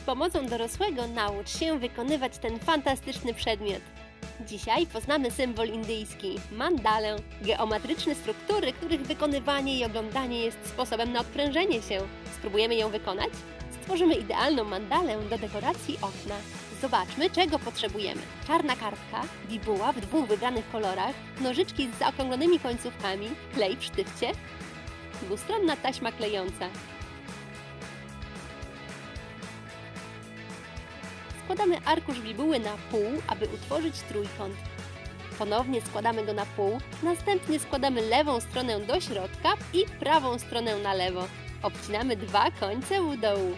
pomocą dorosłego naucz się wykonywać ten fantastyczny przedmiot. Dzisiaj poznamy symbol indyjski mandalę, geometryczne struktury, których wykonywanie i oglądanie jest sposobem na odprężenie się. Spróbujemy ją wykonać? Stworzymy idealną mandalę do dekoracji okna. Zobaczmy, czego potrzebujemy. Czarna kartka, bibuła w dwóch wybranych kolorach, nożyczki z zaokrąglonymi końcówkami, klej w sztywcie, dwustronna taśma klejąca. Składamy arkusz bibuły na pół, aby utworzyć trójkąt. Ponownie składamy go na pół, następnie składamy lewą stronę do środka i prawą stronę na lewo. Obcinamy dwa końce u dołu.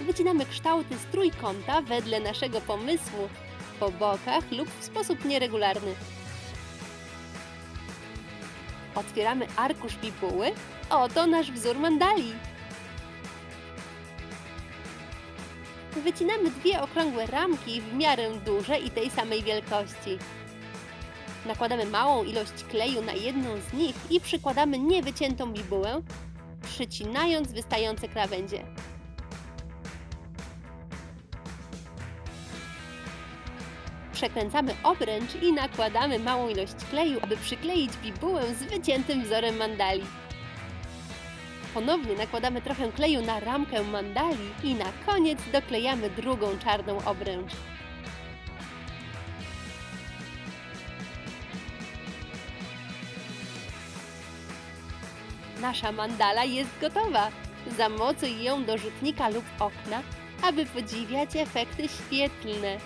Wycinamy kształty z trójkąta wedle naszego pomysłu, po bokach lub w sposób nieregularny. Otwieramy arkusz bibuły. Oto nasz wzór mandali. Wycinamy dwie okrągłe ramki w miarę duże i tej samej wielkości. Nakładamy małą ilość kleju na jedną z nich i przykładamy niewyciętą bibułę, przycinając wystające krawędzie. Przekręcamy obręcz i nakładamy małą ilość kleju, aby przykleić bibułę z wyciętym wzorem mandali. Ponownie nakładamy trochę kleju na ramkę mandali i na koniec doklejamy drugą czarną obręcz. Nasza mandala jest gotowa. Zamocuj ją do rzutnika lub okna, aby podziwiać efekty świetlne.